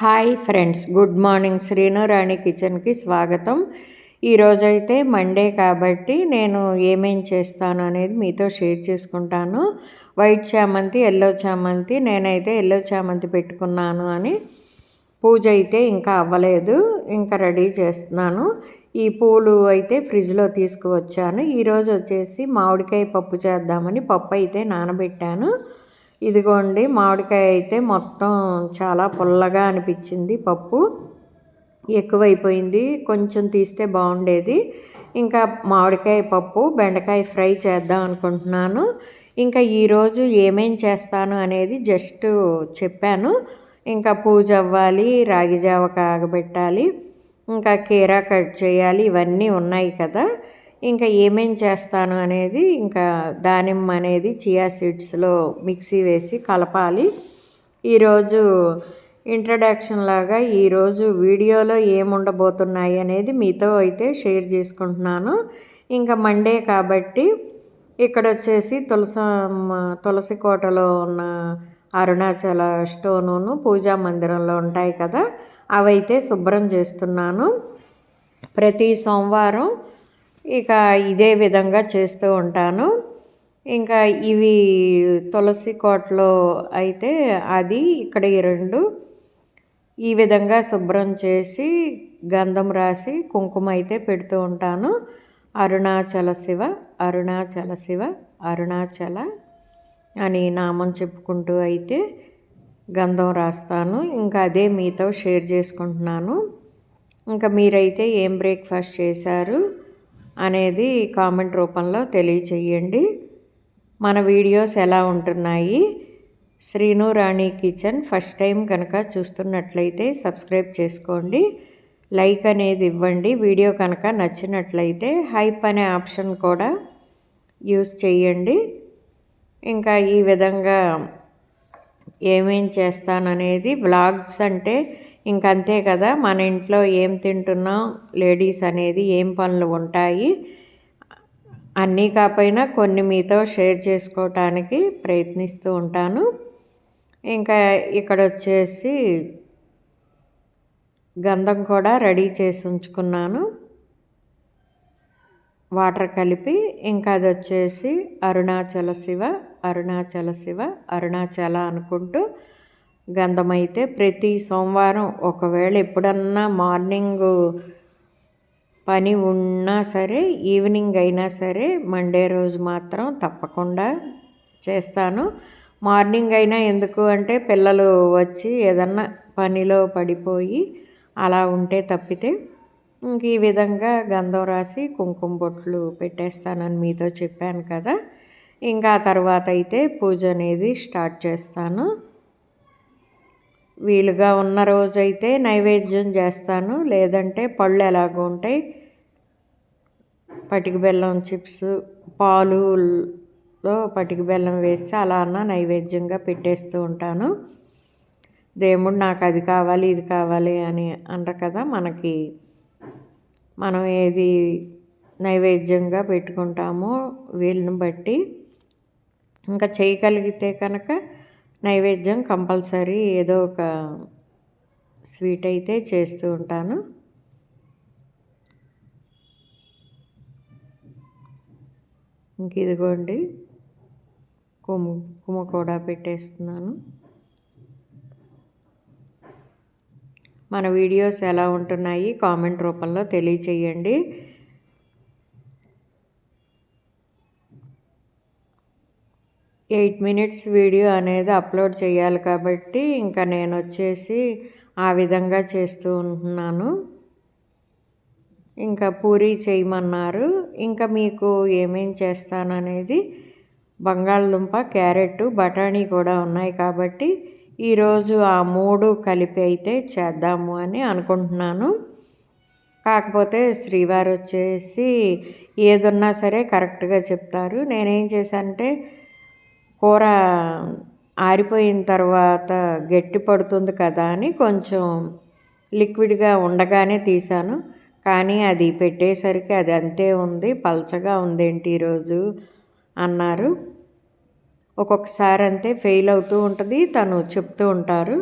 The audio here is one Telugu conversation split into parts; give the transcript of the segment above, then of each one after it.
Hi friends good morning Srinu Rani కిచెన్కి స్వాగతం ఈరోజైతే మండే కాబట్టి నేను ఏమేం చేస్తాను అనేది మీతో షేర్ చేసుకుంటాను. వైట్ చామంతి ఎల్లో చామంతి నేనైతే ఎల్లో చామంతి పెట్టుకున్నాను అని పూజ అయితే ఇంకా అవ్వలేదు ఇంకా రెడీ చేస్తున్నాను. ఈ పూలు అయితే ఫ్రిడ్జ్లో తీసుకువచ్చాను. ఈరోజు వచ్చేసి మామిడికాయ పప్పు చేద్దామని పప్పు అయితే నానబెట్టాను. ఇదిగోండి మామిడికాయ అయితే మొత్తం చాలా పుల్లగా అనిపించింది. పప్పు ఎక్కువైపోయింది. కొంచెం తీస్తే బాగుండేది. ఇంకా మామిడికాయ పప్పు బెండకాయ ఫ్రై చేద్దాం అనుకుంటున్నాను. ఇంకా ఈరోజు ఏమేం చేస్తాను అనేది జస్ట్ చెప్పాను. ఇంకా పూజ అవ్వాలి రాగి జావ కాగబెట్టాలి. ఇంకా కీరా కట్ చేయాలి ఇవన్నీ ఉన్నాయి కదా. ఇంకా ఏమేం చేస్తాను అనేది ఇంకా దానిమ్మ అనేది చియా సీడ్స్లో మిక్సీ వేసి కలపాలి. ఈరోజు ఇంట్రడక్షన్ లాగా ఈరోజు వీడియోలో ఏముండబోతున్నాయి అనేది మీతో అయితే షేర్ చేసుకుంటున్నాను. ఇంకా మండే కాబట్టి ఇక్కడ వచ్చేసి తులసి తులసి కోటలో ఉన్న అరుణాచల స్టోను పూజా మందిరంలో ఉంటాయి కదా అవైతే శుభ్రం చేస్తున్నాను. ప్రతి సోమవారం ఇక ఇదే విధంగా చేస్తూ ఉంటాను. ఇంకా ఇవి తులసి కోటలో అయితే అది ఇక్కడ ఈ రెండు. ఈ విధంగా శుభ్రం చేసి గంధం రాసి కుంకుమ అయితే పెడుతూ ఉంటాను. అరుణాచల శివ అరుణాచల శివ అరుణాచల అని నామం చెప్పుకుంటూ అయితే గంధం రాస్తాను. ఇంకా అదే మీతో షేర్ చేసుకుంటున్నాను. ఇంకా మీరైతే ఏం బ్రేక్ఫాస్ట్ చేశారు? అనేది కామెంట్ రూపంలో తెలియచేయండి. మన వీడియోస్ ఎలా ఉంటున్నాయి? Srinu Rani kitchen first time కనుక చూస్తున్నట్లయితే సబ్స్క్రైబ్ చేసుకోండి. లైక్ అనేది ఇవ్వండి. వీడియో కనుక నచ్చినట్లయితే హైప్ అనే ఆప్షన్ కూడా యూస్ చేయండి. ఇంకా ఈ విధంగా ఏమేం చేస్తాననేది వ్లాగ్స్ అంటే ఇంకంతే కదా మన ఇంట్లో ఏం తింటున్నాం లేడీస్ అనేది ఏం పనులు ఉంటాయి అన్నీ కాకపోయినా కొన్ని మీతో షేర్ చేసుకోవటానికి ప్రయత్నిస్తూ ఉంటాను. ఇంకా ఇక్కడ వచ్చేసి గంధం కూడా రెడీ చేసి ఉంచుకున్నాను. వాటర్ కలిపి ఇంకా అది వచ్చేసి అరుణాచల శివ అరుణాచల శివ అరుణాచల అనుకుంటూ గంధం అయితే ప్రతి సోమవారం ఒకవేళ ఎప్పుడన్నా మార్నింగ్ పని ఉన్నా సరే ఈవినింగ్ అయినా సరే మండే రోజు మాత్రం తప్పకుండా చేస్తాను. మార్నింగ్ అయినా ఎందుకు అంటే పిల్లలు వచ్చి ఏదన్నా పనిలో పడిపోయి అలా ఉంటే తప్పితే ఇంక ఈ విధంగా గంధం రాసి కుంకుమ బొట్లు పెట్టేస్తానని మీతో చెప్పాను కదా. ఇంకా తర్వాత అయితే పూజ అనేది స్టార్ట్ చేస్తాను. వీలుగా ఉన్న రోజైతే నైవేద్యం చేస్తాను. లేదంటే పళ్ళు ఎలాగో ఉంటాయి. పటిక బెల్లం చిప్స్ పాలులో పటిక బెల్లం వేసి అలా అన్న నైవేద్యంగా పెట్టేస్తూ ఉంటాను. దేవుడు నాకు అది కావాలి ఇది కావాలి అని అంటారు కదా మనకి. మనం ఏది నైవేద్యంగా పెట్టుకుంటామో వీళ్ళని బట్టి. ఇంకా చేయగలిగితే కనుక నైవేద్యం కంపల్సరీ ఏదో ఒక స్వీట్ అయితే చేస్తూ ఉంటాను. ఇంక ఇదిగోండి కుంకుమ కూడా పెట్టేస్తున్నాను. మన వీడియోస్ ఎలా ఉంటున్నాయి కామెంట్ రూపంలో తెలియచేయండి. ఎయిట్ మినిట్స్ వీడియో అనేది అప్లోడ్ చేయాలి కాబట్టి ఇంకా నేను వచ్చేసి ఆ విధంగా చేస్తూ ఉంటున్నాను. ఇంకా పూరీ చేయమన్నారు. ఇంకా మీకు ఏమేం చేస్తాననేది బంగాళదుంప క్యారెట్ బఠానీ కూడా ఉన్నాయి కాబట్టి ఈరోజు ఆ మూడు కలిపి అయితే చేద్దాము అని అనుకుంటున్నాను. కాకపోతే శ్రీవారు వచ్చేసి ఏదున్నా సరే కరెక్ట్గా చెప్తారు. నేనేం చేశానంటే కూర ఆరిపోయిన తర్వాత గట్టి పడుతుంది కదా అని కొంచెం లిక్విడ్గా ఉండగానే తీసాను కానీ అది పెట్టేసరికి అది అంతే ఉంది పల్చగా ఉందేంటి ఈరోజు అన్నారు. ఒక్కొక్కసారి అంతే ఫెయిల్ అవుతూ ఉంటుంది తను చెప్తూ ఉంటారు.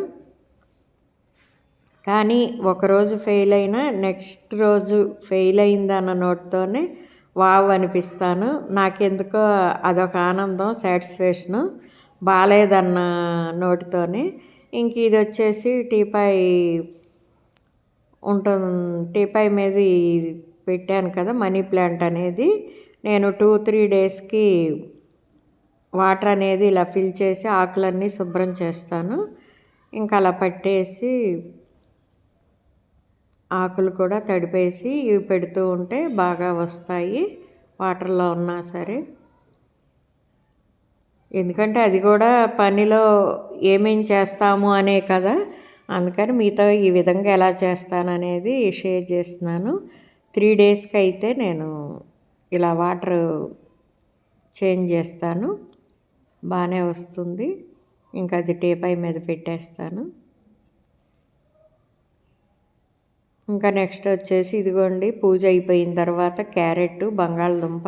కానీ ఒకరోజు ఫెయిల్ అయినా నెక్స్ట్ రోజు ఫెయిల్ అయిందన్న నోట్తోనే వావ్ అనిపిస్తాను. నాకెందుకో అదొక ఆనందం సాటిస్ఫాక్షను బాగాలేదన్న నోటితోనే. ఇంక ఇది వచ్చేసి టీపాయ్ ఉంటుంది టీపాయ్ మీద పెట్టాను కదా మనీ ప్లాంట్ అనేది. నేను టూ త్రీ డేస్కి వాటర్ అనేది ఇలా ఫిల్ చేసి ఆకులన్నీ శుభ్రం చేస్తాను. ఇంకా అలా పట్టేసి ఆకులు కూడా తడిపేసి ఇవి పెడుతూ ఉంటే బాగా వస్తాయి వాటర్లో ఉన్నా సరే. ఎందుకంటే అది కూడా పనిలో ఏమేం చేస్తాము అనే కదా. అందుకని మీతో ఈ విధంగా ఎలా చేస్తాననేది షేర్ చేస్తున్నాను. త్రీ డేస్కి అయితే నేను ఇలా వాటర్ చేంజ్ చేస్తాను. బాగానే వస్తుంది. ఇంకా అది టేపై మీద పెట్టేస్తాను. ఇంకా నెక్స్ట్ వచ్చేసి ఇదిగోండి పూజ అయిపోయిన తర్వాత క్యారెట్ బంగాళదుంప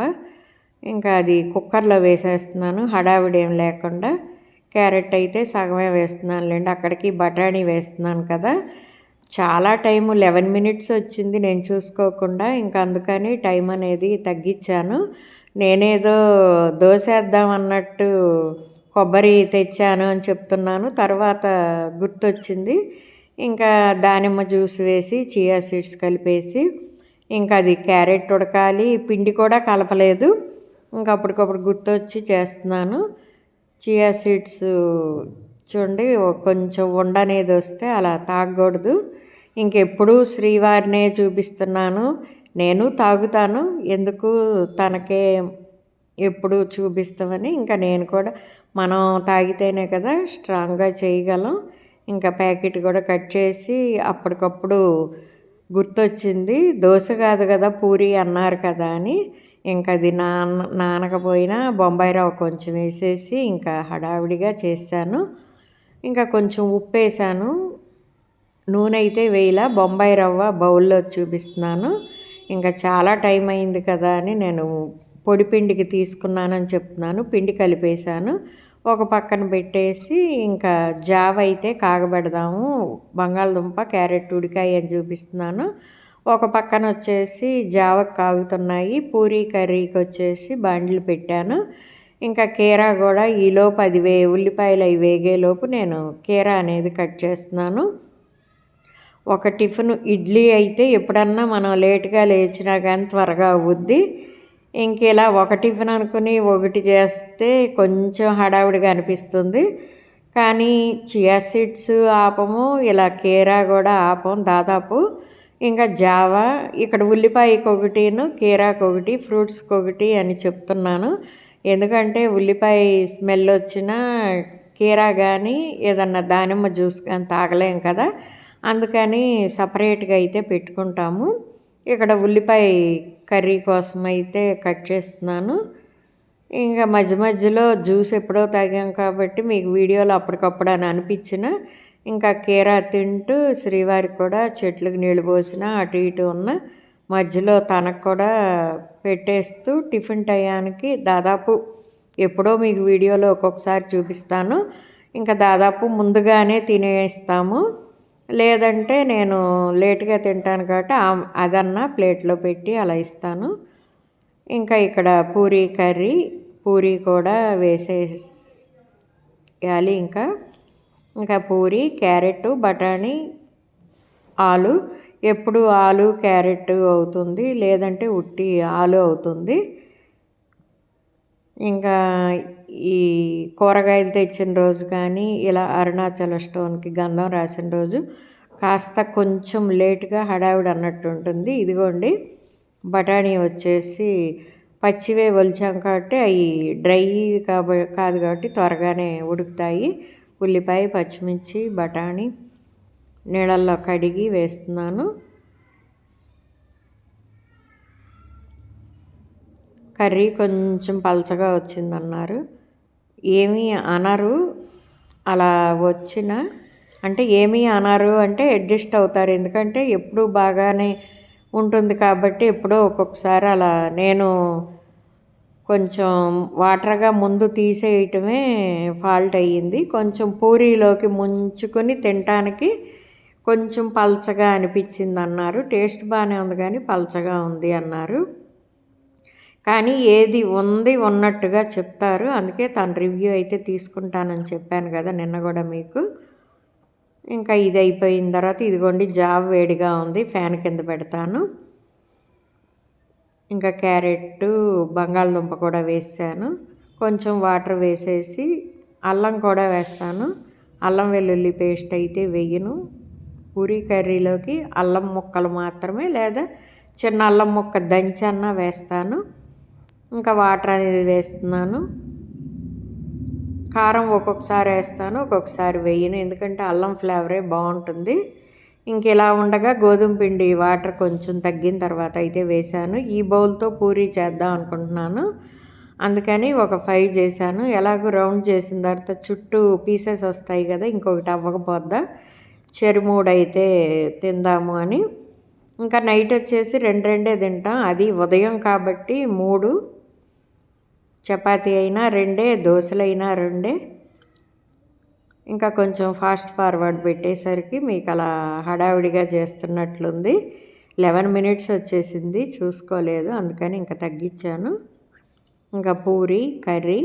ఇంకా అది కుక్కర్లో వేసేస్తున్నాను హడావిడి ఏం లేకుండా. క్యారెట్ అయితే సగమే వేస్తున్నాను లేండి అక్కడికి బఠానీ వేస్తున్నాను కదా. చాలా టైం లెవెన్ మినిట్స్ వచ్చింది నేను చూసుకోకుండా ఇంకా అందుకని టైం అనేది తగ్గించాను. నేనేదో దోసేద్దాం అన్నట్టు కొబ్బరి తెచ్చాను అని చెప్తున్నాను తర్వాత గుర్తొచ్చింది. ఇంకా దానిమ్మ జ్యూస్ వేసి చియా సీడ్స్ కలిపేసి ఇంకా అది క్యారెట్ ఉడకాలి. పిండి కూడా కలపలేదు. ఇంకా అప్పటికప్పుడు గుర్తొచ్చి చేస్తున్నాను. చియా సీడ్స్ చూడండి కొంచెం ఉండనేది వస్తే అలా తాగకూడదు. ఇంకెప్పుడు శ్రీవారినే చూపిస్తున్నాను. నేను తాగుతాను. ఎందుకు? తనకే ఎప్పుడు చూపిస్తామని. ఇంకా నేను కూడా మనం తాగితేనే కదా స్ట్రాంగ్గా చేయగలం. ఇంకా ప్యాకెట్ కూడా కట్ చేసి అప్పటికప్పుడు గుర్తొచ్చింది. దోశ కాదు కదా పూరి అన్నారు కదా అని. ఇంకా అది నాన నానకపోయినా బొంబాయి రవ్వ కొంచెం వేసేసి ఇంకా హడావిడిగా చేశాను ఇంకా కొంచెం ఉప్పు వేసాను. నూనె అయితే వేయలా. బొంబాయి రవ్వ బౌల్లో చూపిస్తున్నాను. ఇంకా చాలా టైం అయింది కదా అని నేను పొడి పిండికి తీసుకున్నానని చెప్తున్నాను. పిండి కలిపేశాను. ఒక పక్కన పెట్టేసి ఇంకా జావ అయితే కాగబెడదాము. బంగాళదుంప క్యారెట్ ఉడికాయ అని చూపిస్తున్నాను. ఒక పక్కన వచ్చేసి జావ కాగుతున్నాయి. పూరీ కర్రీకి వచ్చేసి బండ్లు పెట్టాను. ఇంకా కీరా కూడా ఈలోపు అది వే ఉల్లిపాయలు అవి వేగేలోపు నేను కీరా అనేది కట్ చేస్తున్నాను. ఒక టిఫిన్ ఇడ్లీ అయితే ఎప్పుడన్నా మనం లేట్గా లేచినా కానీ త్వరగా అవుద్ది. ఇంక ఇలా ఒక టిఫిన్ అనుకుని ఒకటి చేస్తే కొంచెం హడావిడిగా అనిపిస్తుంది. కానీ చియా సీడ్స్ ఆపము ఇలా కీరా కూడా ఆపం దాదాపు. ఇంకా జావా ఇక్కడ ఉల్లిపాయకి ఒకటిను కీరాకు ఒకటి ఫ్రూట్స్కి ఒకటి అని చెప్తున్నాను. ఎందుకంటే ఉల్లిపాయ స్మెల్ వచ్చిన కీరా కానీ ఏదన్నా దానిమ్మ జ్యూస్ కానీ తాగలేం కదా. అందుకని సపరేట్గా అయితే పెట్టుకుంటాము. ఇక్కడ ఉల్లిపాయ కర్రీ కోసం అయితే కట్ చేస్తున్నాను. ఇంకా మధ్య మధ్యలో జ్యూస్ ఎప్పుడో తాగాం కాబట్టి మీకు వీడియోలో అప్పటికప్పుడు అని అనిపించిన ఇంకా కీరా తింటూ శ్రీవారికి కూడా చెట్లకు నీళ్ళు పోసిన అటు ఇటు ఉన్న మధ్యలో తనకు కూడా పెట్టేస్తూ టిఫిన్ టయానికి దాదాపు ఎప్పుడో మీకు వీడియోలో ఒక్కొక్కసారి చూపిస్తాను. ఇంకా దాదాపు ముందుగానే తినేస్తాము. లేదంటే నేను లేట్గా తింటాను కాబట్టి అదన్నా ప్లేట్లో పెట్టి అలా ఇస్తాను. ఇంకా ఇక్కడ పూరీ కర్రీ పూరీ కూడా వేసేయాలి ఇంకా. ఇంకా పూరి క్యారెట్ బఠానీ ఆలు. ఎప్పుడు ఆలు క్యారెట్ అవుతుంది లేదంటే ఉట్టి ఆలు అవుతుంది. ఇంకా ఈ కూరగాయలు తెచ్చిన రోజు కానీ ఇలా అరుణాచల స్టోన్కి గంధం రాసిన రోజు కాస్త కొంచెం లేట్గా హడావిడి అన్నట్టు ఉంటుంది. ఇదిగోండి బఠానీ వచ్చేసి పచ్చివే ఒలిచాం కాబట్టి అవి డ్రై కాబ కాదు కాబట్టి త్వరగానే ఉడుకుతాయి. ఉల్లిపాయ పచ్చిమిర్చి బఠానీ నీళ్ళల్లో కడిగి వేస్తున్నాను. కర్రీ కొంచెం పలచగా వచ్చిందన్నారు. ఏమీ అనరు. అలా వచ్చిన అంటే ఏమీ అనరు అంటే అడ్జస్ట్ అవుతారు. ఎందుకంటే ఎప్పుడు బాగానే ఉంటుంది కాబట్టి ఎప్పుడో ఒక్కొక్కసారి అలా నేను కొంచెం వాటర్గా ముందు తీసేయటమే ఫాల్ట్ అయ్యింది. కొంచెం పూరీలోకి ముంచుకొని తినటానికి కొంచెం పల్చగా అనిపించింది అన్నారు. టేస్ట్ బాగానే ఉంది కానీ పల్చగా ఉంది అన్నారు. కానీ ఏది ఉంది ఉన్నట్టుగా చెప్తారు. అందుకే తను రివ్యూ అయితే తీసుకుంటానని చెప్పాను కదా నిన్న కూడా మీకు. ఇంకా ఇది అయిపోయిన తర్వాత ఇదిగోండి జాబ్ వేడిగా ఉంది ఫ్యాన్ కింద పెడతాను. ఇంకా క్యారెట్ బంగాళదుంప కూడా వేసాను. కొంచెం వాటర్ వేసేసి అల్లం కూడా వేస్తాను. అల్లం వెల్లుల్లి పేస్ట్ అయితే వెయ్యను పూరి కర్రీలోకి అల్లం ముక్కలు మాత్రమే లేదా చిన్న అల్లం ముక్క దంచన్నా వేస్తాను. ఇంకా వాటర్ అనేది వేస్తున్నాను. కారం ఒక్కొక్కసారి వేస్తాను ఒక్కొక్కసారి వేయను. ఎందుకంటే అల్లం ఫ్లేవరే బాగుంటుంది. ఇంక ఇలా ఉండగా గోధుమ పిండి వాటర్ కొంచెం తగ్గిన తర్వాత అయితే వేశాను. ఈ బౌల్తో పూరీ చేద్దాం అనుకుంటున్నాను. అందుకని ఒక ఫైవ్ చేశాను. ఎలాగో రౌండ్ చేసిన తర్వాత చుట్టూ పీసెస్ వస్తాయి కదా ఇంకొకటి అవ్వకపోద్దా? చెరుమూడు అయితే తిందాము అని. ఇంకా నైట్ వచ్చేసి రెండు రెండే తింటాం. అది ఉదయం కాబట్టి మూడు చపాతీ అయినా రెండే దోశలైనా రెండే. ఇంకా కొంచెం ఫాస్ట్ ఫార్వర్డ్ పెట్టేసరికి మీకు అలా హడావిడిగా చేస్తున్నట్లుంది. లెవెన్ మినిట్స్ వచ్చేసింది చూసుకోలేదు అందుకని ఇంకా తగ్గించాను. ఇంకా పూరి కర్రీ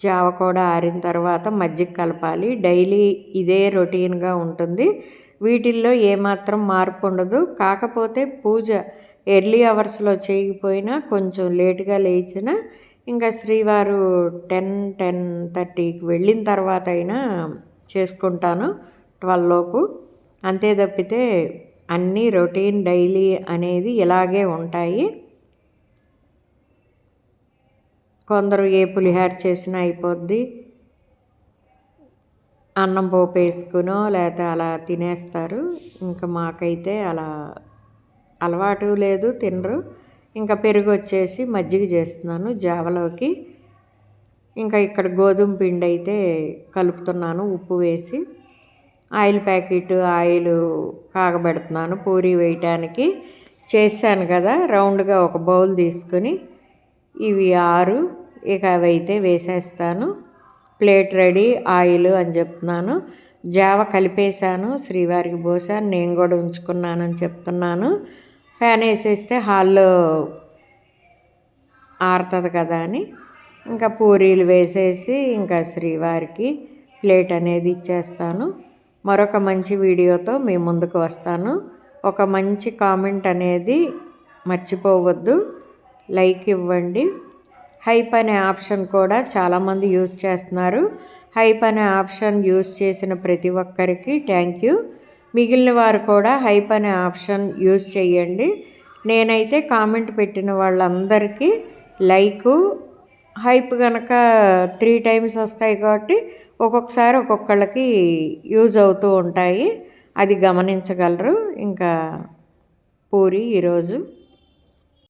జావ కూడా ఆరిన తర్వాత మజ్జిగ కలపాలి. డైలీ ఇదే రొటీన్గా ఉంటుంది. వీటిల్లో ఏమాత్రం మార్పు ఉండదు. కాకపోతే పూజ ఎర్లీ అవర్స్లో చేయకపోయినా కొంచెం లేటుగా లేచిన ఇంకా శ్రీవారు టెన్ టెన్ థర్టీకి వెళ్ళిన తర్వాత అయినా చేసుకుంటాను ట్వెల్వ్ లోపు. అంతే తప్పితే అన్నీ రొటీన్ డైలీ అనేది ఇలాగే ఉంటాయి. కొందరు ఏ పులిహార చేసినా అయిపోద్ది. అన్నం పోపు వేసుకునో లేకపోతే అలా తినేస్తారు. ఇంకా మాకైతే అలా అలవాటు లేదు తినరు. ఇంకా పెరుగు వచ్చేసి మజ్జిగ చేస్తున్నాను జావలోకి. ఇంకా ఇక్కడ గోధుమ పిండి అయితే కలుపుతున్నాను ఉప్పు వేసి. ఆయిల్ ప్యాకెట్ ఆయిల్ కాగబెడుతున్నాను పూరి వేయటానికి. చేశాను కదా రౌండ్గా ఒక బౌల్ తీసుకొని ఇవి ఆరు. ఇక అవి అయితే వేసేస్తాను. ప్లేట్ రెడీ ఆయిల్ అని చెప్తున్నాను. జావ కలిపేశాను శ్రీవారికి పోసాను నేను కూడా ఉంచుకున్నానని చెప్తున్నాను. ఫ్యాన్ వేసేస్తే హాల్లో ఆరుతుంది కదా అని. ఇంకా పూరీలు వేసేసి ఇంకా శ్రీవారికి ప్లేట్ అనేది ఇచ్చేస్తాను. మరొక మంచి వీడియోతో మీ ముందుకు వస్తాను. ఒక మంచి కామెంట్ అనేది మర్చిపోవద్దు. లైక్ ఇవ్వండి. హైప్ అనే ఆప్షన్ కూడా చాలామంది యూజ్ చేస్తున్నారు. హైప్ అనే ఆప్షన్ యూజ్ చేసిన ప్రతి ఒక్కరికి థ్యాంక్ యూ. మిగిలిన వారు కూడా హైప్ అనే ఆప్షన్ యూజ్ చేయండి. నేనైతే కామెంట్ పెట్టిన వాళ్ళందరికీ లైకు హైప్ కనుక త్రీ టైమ్స్ వస్తాయి కాబట్టి ఒక్కొక్కసారి ఒక్కొక్కళ్ళకి యూజ్ అవుతూ ఉంటాయి. అది గమనించగలరు. ఇంకా పూరి ఈరోజు